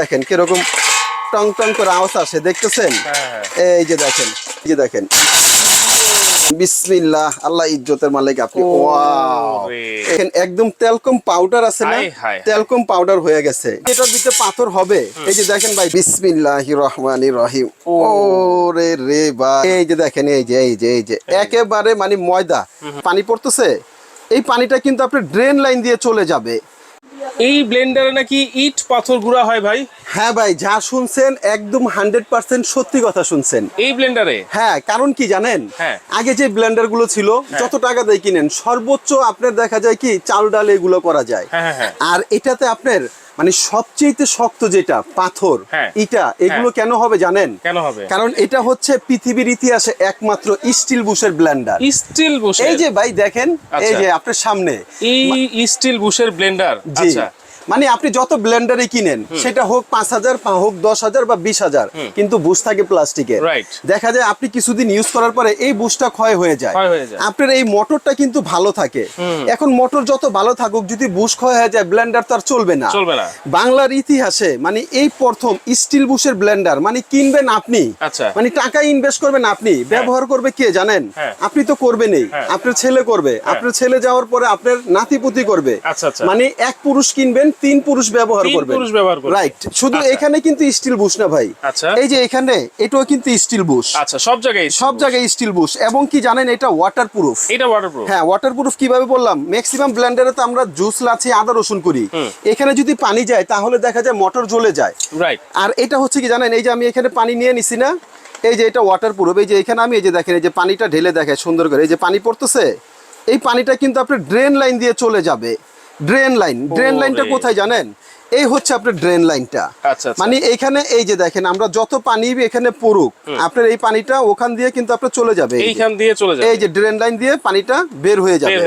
দেখেন কীরকম টং টং করে আওয়াজ আসে দেখতেছেন? হ্যাঁ, এই যে দেখেন এই যে দেখেন। বিসমিল্লাহ আল্লাহ ইজ্জতের মালিক আপনি। ওরে। ওয়াও। দেখেন একদম তেলকম পাউডার আছে না? হায়। তেলকম পাউডার গেছে। এটার ভিতরে পাথর হবে। এই যে দেখেন ভাই রহিম। রে এই যে দেখেন এই যে এই যে এই যে। একেবারে মানে ময়দা। পানি পড়তেছে? এই পানিটা কিন্তু আপনার ড্রেন লাইন দিয়ে চলে যাবে। এই ব্লেন্ডারে নাকি ইট পাথর গুঁড়া হয় ভাই? হ্যাঁ ভাই যা শুনছেন একদম হান্ড্রেড পার্সেন্ট সত্যি কথা শুনছেন। এই ব্লেন্ডারে হ্যাঁ কারণ কি জানেন? হ্যাঁ। আগে যে ব্লেন্ডারগুলো ছিল যত টাকা দিয়ে কিনেন সর্বোচ্চ আপনার দেখা যায় কি চাল ডাল এগুলো করা যায়। হ্যাঁ, হ্যাঁ, হ্যাঁ। আর এটাতে আপনার মানে সবচেয়ে শক্ত যেটা পাথর হ্যাঁ। ইটা এগুলো কেন হবে জানেন? কেন হবে? কারণ এটা হচ্ছে পৃথিবীর ইতিহাসে একমাত্র স্টিল বুশের ব্লেন্ডার। স্টিল বুশ এই যে ভাই দেখেন এই আচ্ছা। যে আপনার সামনে। এই স্টিল বুশের ব্লেন্ডার? জি। আচ্ছা। মানে আপনি যত ব্লেন্ডারে কিনেন সেটা হোক পাঁচ হাজার হোক দশ হাজার বা বিশ হাজার কিন্তু বুশ থাকে Right. দেখা যায় আপনি কিছুদিন ইউজ করার পরে এই বুশটা ক্ষয় হয়ে যায়। হয়ে। আপনার এই মোটরটা কিন্তু ভালো থাকে। এখন মোটর যত ভালো থাকুক যদি বুশ ক্ষয় হয়ে যায় ব্লেন্ডার তো আর চলবে না। বাংলার ইতিহাসে মানে এই প্রথম স্টিল বুশের ব্লেন্ডার মানে কিনবেন আপনি। আচ্ছা। মানে টাকা ইনভেস্ট করবেন আপনি। ব্যবহার করবে কে জানেন? হ্যাঁ। আপনি তো করবেনই। হ্যাঁ। আপনার ছেলে করবে। আপনার ছেলে যাওয়ার পরে আপনার নাতিপুতি করবে। আচ্ছা, আচ্ছা। মানে এক পুরুষ কিনবেন তিন পুরুষ ব্যবহার তিন করবেন। পুরুষ ব্যবহার করবে। রাইট শুধু আচ্ছা। এখানে কিন্তু স্টিল বুশ না ভাই। আচ্ছা। এই যে এখানে এটাও কিন্তু স্টিল বুশ আচ্ছা সব জায়গায় সব জায়গায় স্টিল বুশ এবং কি জানেন এটা ওয়াটার প্রুফ এটা ওয়াটারপ্রুফ হ্যাঁ ওয়াটার প্রুফ কীভাবে বললাম? ম্যাক্সিমাম ব্লেন্ডারে তো আমরা জুস লাচ্ছি আদা রসুন করি। এখানে যদি পানি যায় তাহলে দেখা যায় মোটর জ্বলে যায়। রাইট আর এটা হচ্ছে কি জানেন এই যে আমি এখানে পানি নিয়ে নিছি না এই যে এটা ওয়াটার প্রুফ এই যে এখানে আমি এই যে দেখেন এই যে পানিটা ঢেলে দেখায় সুন্দর করে। এই যে পানি পড়তেছে এই পানিটা কিন্তু আপনার ড্রেন লাইন দিয়ে চলে যাবে। ড্রেন লাইন ড্রেন লাইনটা কোথায় জানেন? এই হচ্ছে আপনার ড্রেন লাইনটা আচ্ছা, আচ্ছা। মানে এখানে এই যে দেখেন আমরা যত পানি এখানে পড়ুক আপনার এই পানিটা ওখান দিয়ে কিন্তু আপনার চলে যাবে। এই যে। এইখান দিয়ে চলে যাবে। এই যে ড্রেন লাইন দিয়ে পানিটা বের হয়ে যাবে।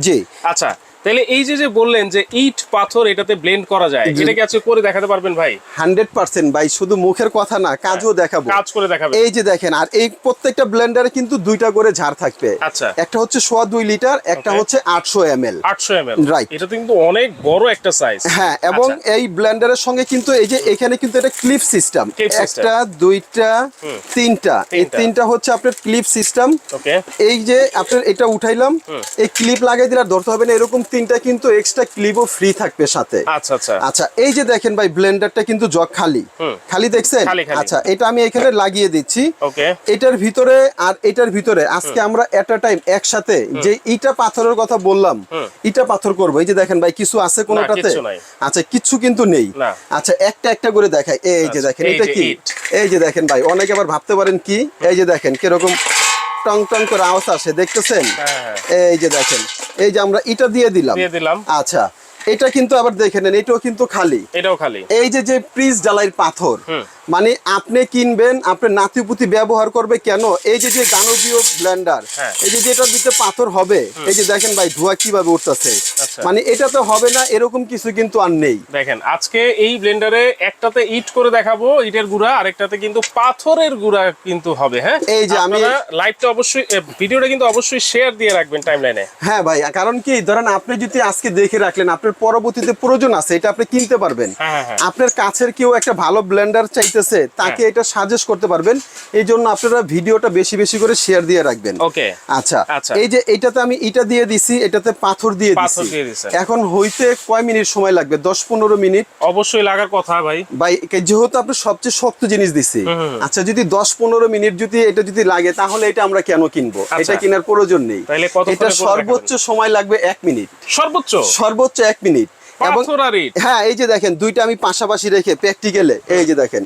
জি। আচ্ছা তাহলে এই যে যে বললেন যে ইট পাথর এটাতে ব্লেন্ড করা যায়। এটা কি আজকে করে দেখাতে পারবেন ভাই? হান্ড্রেড পার্সেন্ট ভাই শুধু মুখের কথা না কাজও দেখাবো। কাজ করে দেখাবেন। এই যে দেখেন আর এই প্রত্যেকটা ব্লেন্ডারে কিন্তু দুইটা করে ঝাড় থাকবে। আচ্ছা। একটা হচ্ছে সোয়া দুই লিটার একটা হচ্ছে আটশো এম এল আটশো এম এল Right. এটা কিন্তু অনেক বড় একটা সাইজ হ্যাঁ এবং আচ্ছা। এই ব্লেন্ডারের সঙ্গে কিন্তু এই যে এখানে কিন্তু এটা ক্লিপ সিস্টেম একটা দুইটা তিনটা। এই তিনটা। হচ্ছে আপনার ক্লিপ সিস্টেম ওকে এই যে আপনার এটা উঠাইলাম। এই ক্লিপ লাগাই দিলে আর ধরতে হবে না এরকম তিনটা কিন্তু এক্সট্রা ক্লিপও ফ্রি থাকবে সাথে। আচ্ছা আচ্ছা। আচ্ছা এই যে দেখেন ভাই ব্লেন্ডারটা কিন্তু জগ খালি। খালি দেখছেন। আচ্ছা এটা আমি এখানে লাগিয়ে দিচ্ছি। ওকে। এটার ভিতরে আর এটার ভিতরে আজকে আমরা এট আ টাইম একসাথে যে ইটা পাথরের কথা বললাম ইটা পাথর করব। এই যে দেখেন ভাই কিছু আছে কোনটাতে? আচ্ছা কিছু কিন্তু নেই। আচ্ছা একটা একটা করে দেখাই। এই যে আচ্ছা, দেখেন এটা কি? এই যে দেখেন ভাই অনেকে আবার ভাবতে পারেন কি? এই যে দেখেন কীরকম টং টং করে আওয়াজ আসে দেখতেছেন? হ্যাঁ, এই যে দেখেন এই যে আমরা ইটা দিয়ে দিলাম। দিয়ে দিলাম। আচ্ছা এটা কিন্তু আবার দেখে নেন এটাও কিন্তু খালি। এটাও খালি। এই যে যে প্রিজ ডালাইয়ের পাথর মানে আপনি কিনবেন আপনার নাতিপুতি ব্যবহার করবে কেন? এই যে যে দানবীয় ব্লেন্ডার হ্যাঁ। এই যে যেটার ভিতরে পাথর হবে এই যে দেখেন ভাই ধোঁয়া কীভাবে উঠতেছে। আচ্ছা। মানে এটা তো হবে না এরকম কিছু কিন্তু আর নেই। দেখেন আজকে এই ব্লেন্ডারে একটাতে ইট করে দেখাবো ইটের গুঁড়া আরেকটাতে কিন্তু পাথরের গুঁড়া কিন্তু হবে হ্যাঁ? এই যে আমি- লাইভটা অবশ্যই ভিডিওটা কিন্তু অবশ্যই শেয়ার দিয়ে রাখবেন টাইমলাইনে হ্যাঁ ভাই কারণ কি ধরেন আপনি যদি আজকে দেখে রাখলেন আপনার পরবর্তীতে প্রয়োজন আছে এটা আপনি কিনতে পারবেন। হ্যাঁ, হ্যাঁ, হ্যাঁ। আপনার কাছের কেউ একটা ভালো ব্লেন্ডার চাইতেছে তাকে হ্যাঁ। এটা সাজেস্ট করতে পারবেন। এই জন্য আপনারা ভিডিওটা বেশি বেশি করে শেয়ার দিয়ে রাখবেন। ওকে। আচ্ছা। আচ্ছা। এই যে এটাতে আমি ইটা দিয়ে দিছি এটাতে পাথর দিয়ে দিছি। এখন হইতে কয় মিনিট সময় লাগবে? দশ পনেরো মিনিট? অবশ্যই লাগার কথা ভাই। ভাই যেহেতু আপনি সবচেয়ে শক্ত জিনিস দিছি আচ্ছা যদি দশ পনেরো মিনিট যদি এটা যদি লাগে তাহলে এটা আমরা কেন কিনবো? আচ্ছা। এটা কেনার প্রয়োজন নেই। এটা সর্বোচ্চ সময় লাগবে এক মিনিট। সর্বোচ্চ? সর্বোচ্চ এক মিনিট। হ্যাঁ এই যে দেখেন দুইটা আমি পাশাপাশি রেখে প্র্যাকটিক্যালে এই যে দেখেন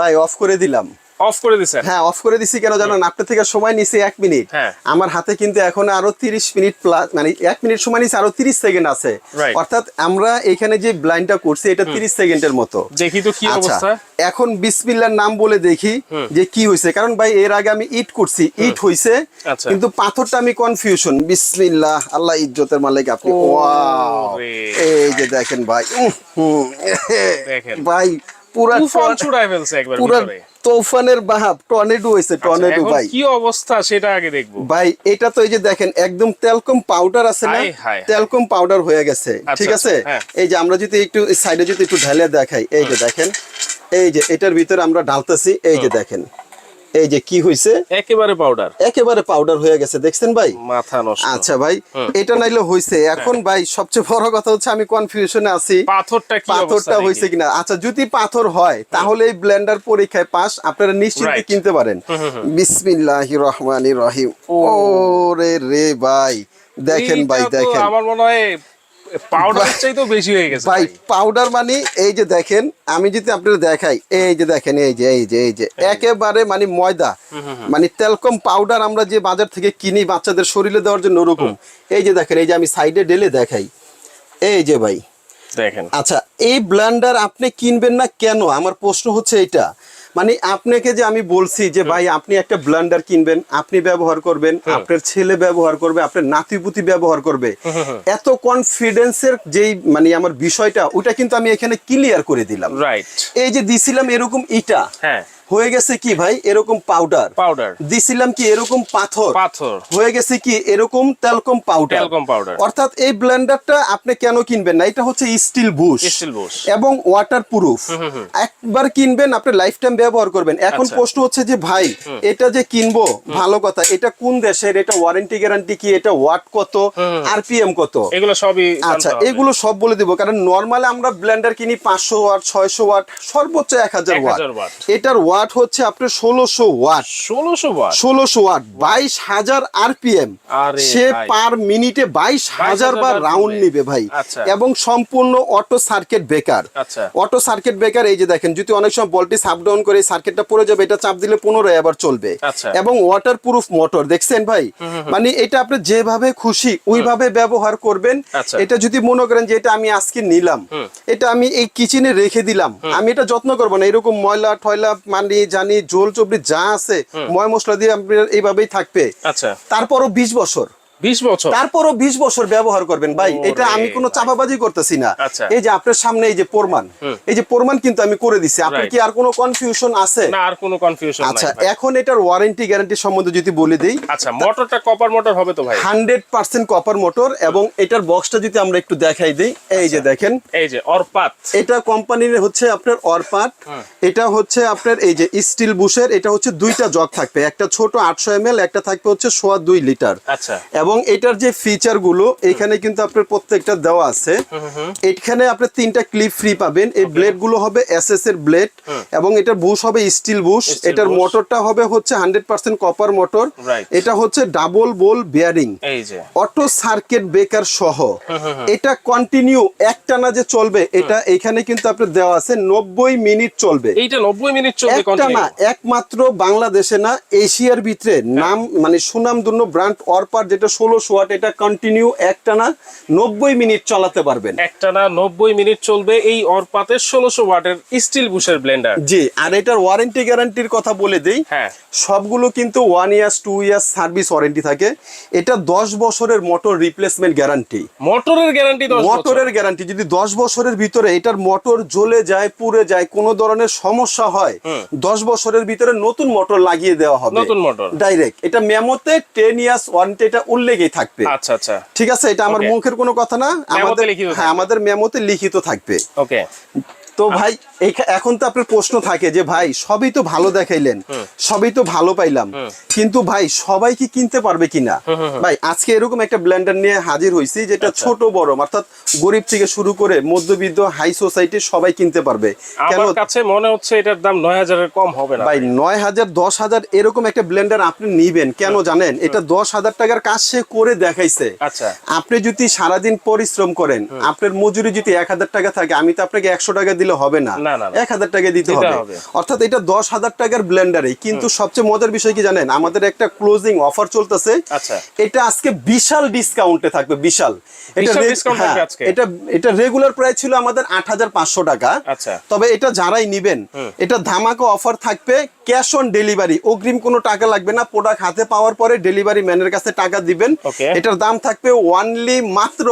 ভাই অফ করে দিলাম। অফ করে দিছেন? হ্যাঁ অফ করে দিছি কেন জানেন? আপনার থেকে সময় নিছে এক মিনিট। হ্যাঁ। আমার হাতে কিন্তু এখন আরও তিরিশ মিনিট প্লাস মানে এক মিনিট সময় নিছে আরও তিরিশ সেকেন্ড আছে। অর্থাৎ আমরা এখানে যে ব্লাইন্ডটা করছি এটা তিরিশ সেকেন্ডের মতো। দেখি তো কি আচ্ছা অবস্থা? এখন বিসমিল্লার নাম বলে দেখি যে কি হয়েছে। কারণ ভাই এর আগে আমি ইট করছি। ইট হইছে আচ্ছা। কিন্তু পাথরটা আমি কনফিউশন বিসমিল্লাহ আল্লাহ ইজ্জতের মালিক আপনি। ওয়াও এই যে দেখেন ভাই দেখেন। ভাই পুরা তুফান ছুড়ায় ফেলছে একবার ভিতরে। তোফানের বাহাব টর্নেডো হয়েছে আচ্ছা, টর্নেডো ভাই। কি অবস্থা সেটা আগে দেখব। ভাই এটা তো এই যে দেখেন একদম তেলকম পাউডার আছে না? তেলকম পাউডার হয়ে গেছে আচ্ছা, ঠিক আছে? আচ্ছা, হ্যাঁ। এই যে আমরা যদি একটু সাইডে যদি একটু ঢেলে দেখাই এই যে দেখেন এই যে এটার ভিতরে আমরা ঢালতেছি এই যে দেখেন। এই যে কি হইছে? একেবারে পাউডার একেবারে পাউডার হয়ে গেছে দেখছেন ভাই? মাথা নষ্ট। আচ্ছা ভাই এটা নাইলে হইছে। এখন হ্যাঁ। ভাই সবচেয়ে বড় কথা হচ্ছে আমি কনফিউশনে আছি। পাথরটা কি পাথরটা হয়েছে কিনা? আচ্ছা যদি পাথর হয় তাহলে এই ব্লেন্ডার পরীক্ষায় পাস আপনারা নিশ্চিন্তে কিনতে পারেন। বিসমিল্লাহির রহমানির রহিম। ওরে রে ভাই দেখেন ভাই দেখেন। আমার মনে হয় পাউডারের চাইতেও বেশি হয়ে গেছে ভাই পাউডার মানে এই যে দেখেন আমি যদি আপনাদের দেখাই এই যে দেখেন এই যে এই যে এই যে একেবারে মানে ময়দা মানে তেলকম পাউডার আমরা যে বাজার থেকে কিনি বাচ্চাদের শরীরে দেওয়ার জন্য ওরকম এই যে দেখেন এই যে আমি সাইডে ডেলে দেখাই এই যে ভাই। দেখেন। আচ্ছা এই ব্লেন্ডার আপনি কিনবেন না কেন? আমার প্রশ্ন হচ্ছে এটা মানে আপনাকে যে আমি বলছি যে ভাই আপনি একটা ব্লান্ডার কিনবেন আপনি ব্যবহার করবেন আপনার ছেলে ব্যবহার করবে আপনার নাতিপুতি ব্যবহার করবে। এত কনফিডেন্সের যেই মানে আমার বিষয়টা ওটা কিন্তু আমি এখানে ক্লিয়ার করে দিলাম। রাইট এই যে দিছিলাম এরকম ইটা। হ্যাঁ। হয়ে গেছে কি ভাই? এরকম পাউডার পাউডার দিছিলাম কি এরকম পাথর? পাথর। হয়ে গেছে কি এরকম তেলকম পাউডার তেলকম powder। অর্থাৎ এই ব্লেন্ডারটা আপনি কেন কিনবেন না? এটা হচ্ছে স্টিল বুশ Steel bush। এবং ওয়াটার প্রুফ একবার কিনবেন আপনি লাইফ টাইম ব্যবহার করবেন। এখন আচ্ছা। প্রশ্ন হচ্ছে যে ভাই এটা যে কিনবো ভালো কথা। এটা কোন দেশের? এটা ওয়ারেন্টি গ্যারান্টি কি? এটা ওয়াট কত? আরপিএম কত? এগুলো সবই আচ্ছা এগুলো সব বলে দিব। কারণ নর্মালি আমরা ব্লেন্ডার কিনি পাঁচশো ওয়াট ছয়শো ওয়াট সর্বোচ্চ এক হাজার 1000 ওয়াট এটার ওয়াট হচ্ছে আপনার ষোলোশো ওয়াট ষোলোশো ওয়াট ষোলোশো ওয়াট বাইশ হাজার আরপিএম আরে সে পার মিনিটে বাইশ হাজার বার রাউন্ড নিবে ভাই। আচ্ছা। এবং সম্পূর্ণ auto circuit breaker. Auto circuit breaker এই যে দেখেন যদি অনেক সময় বলটি সাপ ডাউন করে সার্কিটটা পড়ে যাবে এটা চাপ দিলে পুনরায় আবার চলবে। আচ্ছা। এবং ওয়াটার প্রুফ মোটর দেখছেন ভাই? মানে এটা আপনি যেভাবে খুশি ওইভাবে ব্যবহার করবেন। আচ্ছা। এটা যদি মনে করেন যে এটা আমি আজকে নিলাম এটা আমি এই কিচেনে রেখে দিলাম আমি এটা যত্ন করব না। এরকম ময়লা টয়লা মানে জানি জোল চবড়ি যা আছে ময় মশলা দিয়ে আপনার এইভাবেই থাকবে। আচ্ছা। তারপরও বিশ বছর। বছর? তারপরও বিশ বছর ব্যবহার করবেন ভাই। এটা আমি কোনো চাপাবাজি করতেছি না। আচ্ছা। এই যে আপনার সামনে এই যে প্রমাণ এই যে প্রমাণ কিন্তু আমি করে দিছি। আপনার কি আর কোনো কনফিউশন আছে? না আর কোনো কনফিউশন আচ্ছা এখন এটার ওয়ারেন্টি গ্যারান্টি সম্বন্ধে যদি বলে দিই আচ্ছা মোটরটা কপার মোটর হবে তো ভাই? কপার মোটর এবং এটার বক্সটা যদি আমরা একটু দেখাই দিই এই আচ্ছা। যে দেখেন। এই যে অরপাত। এটা কোম্পানির হচ্ছে আপনার অরপাট এটা হচ্ছে আপনার এই যে স্টিল বুশের এটা হচ্ছে দুইটা জগ থাকবে। একটা ছোট আটশো এম একটা থাকবে হচ্ছে সোয়া দুই লিটার। আচ্ছা। এবং এটার যে ফিচারগুলো এখানে কিন্তু আপনার প্রত্যেকটা দেওয়া আছে। এখানে আপনি তিনটা ক্লিপ ফ্রি পাবেন। এই ব্লেডগুলো হবে এসএস এর ব্লেড এবং এটার বুশ হবে স্টিল বুশ এটার মোটরটা হবে হচ্ছে হান্ড্রেড পার্সেন্ট কপার মোটর এটা হচ্ছে ডাবল বোল বিয়ারিং এই যে। অটো সার্কিট ব্রেকার সহ। এটা কন্টিনিউ একটানা যে চলবে এটা এখানে কিন্তু আপনার দেওয়া আছে নব্বই মিনিট চলবে। এইটা নব্বই মিনিট চলবে একটা না একমাত্র বাংলাদেশে না এশিয়ার ভিতরে নাম মানে সুনামধন্য ব্র্যান্ড অরপার যেটা ষোলোশো ওয়াট এটা কন্টিনিউ একটা না নব্বই মিনিট চালাতে পারবেন। একটানা নব্বই মিনিট চলবে এই অরপাতের ষোলোশো ওয়াটের স্টিল বুশের ব্লেন্ডার জি আর এটার ওয়ারেন্টি গ্যারান্টির কথা বলে দেই হ্যাঁ। সবগুলো কিন্তু one years two years service warranty থাকে। এটা দশ বছরের মোটর রিপ্লেসমেন্ট গ্যারান্টি মোটরের গ্যারান্টি মোটরের গ্যারান্টি যদি দশ বছরের ভিতরে এটার মোটর জ্বলে যায় পুড়ে যায় কোনো ধরনের সমস্যা হয় দশ বছরের ভিতরে নতুন মোটর লাগিয়ে দেওয়া হবে। নতুন মোটর। ডাইরেক্ট এটা মেমোতে টেন ইয়ার্স ওয়ারেন্টি এটা উল্লেখই থাকবে। আচ্ছা আচ্ছা। ঠিক আছে? এটা আমার মুখের কোনো কথা না। আমাদের হ্যাঁ আমাদের মেমোতে লিখিত থাকবে। ওকে তো ভাই এখন তো আপনার প্রশ্ন থাকে যে ভাই সবই তো ভালো দেখাইলেন সবই তো ভালো পাইলাম কিন্তু ভাই সবাই কি কিনতে পারবে কিনা? ভাই আজকে এরকম একটা ব্লেন্ডার নিয়ে হাজির হইছি যেটা আচ্ছা। ছোট বড় অর্থাৎ গরিব থেকে শুরু করে মধ্যবিত্ত হাই সোসাইটি সবাই কিনতে পারবে। কেন কাছে মনে হচ্ছে এটার দাম নয় হাজারের কম হবে না। ভাই নয় হাজার দশ হাজার এরকম একটা ব্লেন্ডার আপনি নিবেন কেন জানেন? এটা দশ হাজার টাকার কাজ সে করে দেখাইছে। আচ্ছা। আপনি যদি সারাদিন পরিশ্রম করেন আপনার মজুরি যদি এক হাজার টাকা থাকে আমি তো আপনাকে একশো টাকা দিলাম দিলে হবে না। এক হাজার টাকা দিতে হবে। অর্থাৎ এটা দশ হাজার টাকার ব্লেন্ডারে কিন্তু সবচেয়ে মজার বিষয় কি জানেন? আমাদের একটা ক্লোজিং অফার চলতেছে। আচ্ছা। এটা আজকে বিশাল ডিসকাউন্টে থাকবে বিশাল। এটা হ্যাঁ, থাকবে আজকে। এটা এটা রেগুলার প্রাইস ছিল আমাদের আট হাজার পাঁচশো টাকা। আচ্ছা। তবে এটা যারাই নিবেন এটা ধামাকা অফার থাকবে ক্যাশ অন ডেলিভারি অগ্রিম কোনো টাকা লাগবে না। প্রোডাক্ট হাতে পাওয়ার পরে ডেলিভারি ম্যানের কাছে টাকা দিবেন। এটার দাম থাকবে ওয়ানলি মাত্র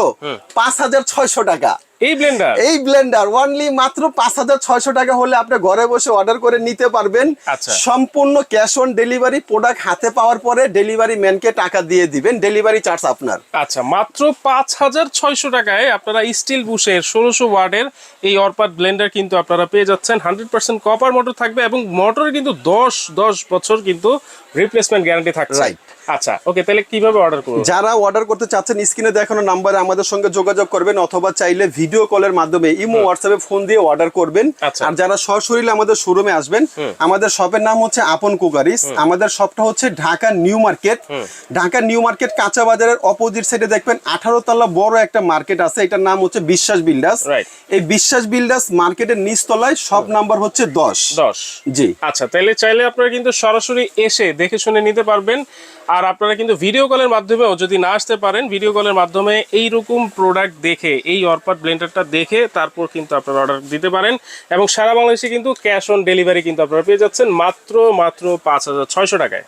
পাঁচ হাজার ছয়শো টাকা। এই ব্লেন্ডার এই ব্লেন্ডার ওয়ানলি মাত্র পাঁচ হাজার ছয়শো টাকা হলে আপনি ঘরে বসে অর্ডার করে নিতে পারবেন। আচ্ছা। সম্পূর্ণ ক্যাশ অন ডেলিভারি প্রোডাক্ট হাতে পাওয়ার পরে ডেলিভারি ম্যানকে টাকা দিয়ে দিবেন ডেলিভারি চার্জ আপনার। আচ্ছা মাত্র পাঁচ হাজার ছয়শো টাকায় আপনারা স্টিল বুশের ষোলোশো ওয়ার্ডের এই অরপাট ব্লেন্ডার কিন্তু আপনারা পেয়ে যাচ্ছেন। হান্ড্রেড পার্সেন্ট কপার মোটর থাকবে এবং মোটর কিন্তু দশ দশ বছর কিন্তু রিপ্লেসমেন্ট গ্যারান্টি থাকছে। Right. আচ্ছা ওকে তাহলে কীভাবে অর্ডার করব? যারা অর্ডার করতে চাচ্ছেন স্ক্রিনে দেখানো নাম্বারে আমাদের সঙ্গে যোগাযোগ করবেন অথবা চাইলে ভিডিও কলের মাধ্যমে ইমো হোয়াটসঅ্যাপে ফোন দিয়ে অর্ডার করবেন। আচ্ছা। আর যারা সরাসরি আমাদের শোরুমে আসবেন আমাদের শপের নাম হচ্ছে আপন কুকারিস আমাদের শপটা হচ্ছে Dhaka new market. Dhaka new market কাঁচা বাজারের অপোজিট সাইডে দেখবেন আঠারো তলা বড় একটা মার্কেট আছে এটার নাম হচ্ছে বিশ্বাস বিল্ডার্স। এই বিশ্বাস বিল্ডার্স মার্কেটের নিচতলায় সব নাম্বার হচ্ছে দশ। দশ। জি। আচ্ছা তাহলে চাইলে আপনারা কিন্তু সরাসরি এসে দেখে শুনে নিতে পারবেন। আর আপনারা কিন্তু ভিডিও কলের মাধ্যমেও যদি না আসতে পারেন ভিডিও কলের মাধ্যমে এই রকম প্রোডাক্ট দেখে, এই অরপাট ব্লেন্ডারটা দেখে তারপর কিন্তু আপনারা অর্ডার দিতে পারেন। এবং সারা বাংলাদেশে কিন্তু ক্যাশ অন ডেলিভারি কিন্তু আপনারা পেয়ে যাচ্ছেন মাত্র মাত্র পাঁচ হাজার ছয়শো টাকায়।